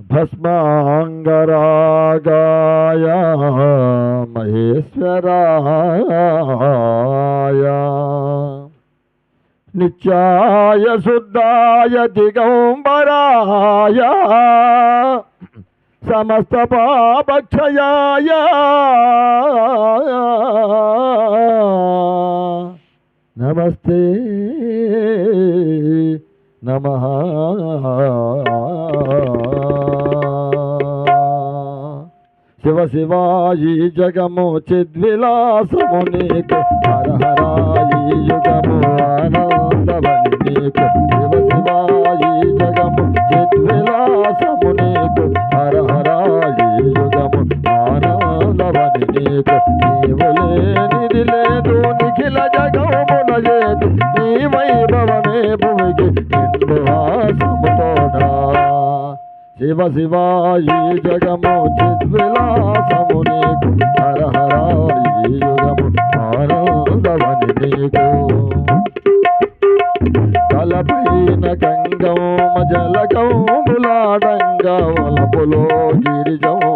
భస్మాంగరాగాయ మహేశ్వరాయ. నిత్యాయ శుద్ధాయ దిగంబరాయ. సమస్త పాపక్షయాయ. నమస్తే. నమ. శివ శివాయి జగము చిద్విలాసము నీకు హర హరాయి యుగము ఆనందవని నీకు శివ శివాయి జగము చిద్విలాసము నీకు హర హరాయి యుగము ఆనందవని నీకు నీవు లేనిది లేదు నిండు శివ శివ ఈ జగము చిద్విలాసము నీకు. హర హర ఈ యుగము ఆనందమని నీకు. కలపైన తలపైన గంగమ్మ జలకౌములాడంగా వలపులో గిరిజము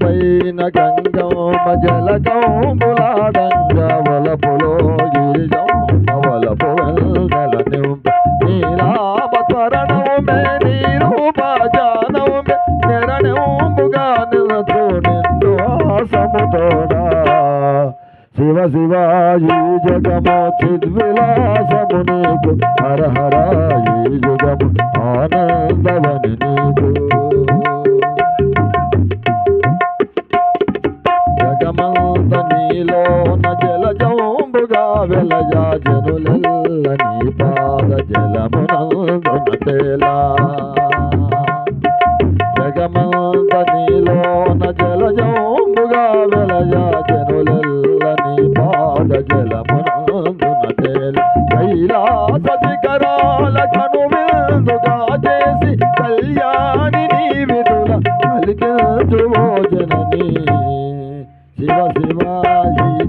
తలపైన గంగమ్మ జలకౌములాడంగా వలపులో గిరిజమ్మ వలపు వెల్నెల నింప. నీలామ త్వరణము మే నీరూపజానము మే నిరణముగా నిలచు నిండు ఆసముతోడా. శివ శివాయి జగము చిద్విలాసము నీకు. హర హరాయి యుగము ఆనందవని నీకు. ప్రపంచమంత నీలోన జల జంబుగా వెలయా జనులెల్ల నీ పాద జలమునందున తేలా జగమంత నీలోన జల జంబుగా వెలయా జనులెల్ల నీ పాద జలమునందున తేలా కైలాస శిఖరాల కనుమెందుగా చేసి కళ్యాణి నీ విధుల కలిగించు ತಾಯಿ